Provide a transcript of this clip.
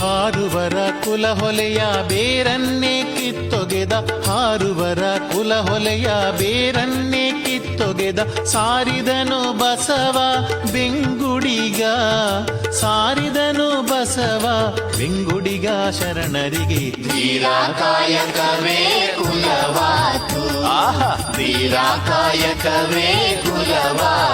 ಹಾರುವರ ಕುಲ ಹೊಲೆಯ ಬೇರನ್ನೇ ಕಿತ್ತೊಗೆದ ಹಾರುವರ ಕುಲ ಹೊಲೆಯ ಬೇರನ್ನೇ ಕಿತ್ತೊಗೆದ ಸಾರಿದನು ಬಸವ ಬೆಂಗುಡಿಗ ಸಾರಿದನು ಬಸವ ಬೆಂಗುಡಿಗ ಶರಣರಿಗೆ. ಧೀರಾಕಾಯಕವೇ ಕುಲವಾತು. ಆಹಾ. ಧೀರಾಕಾಯಕವೇ ಕುಲವಾತು.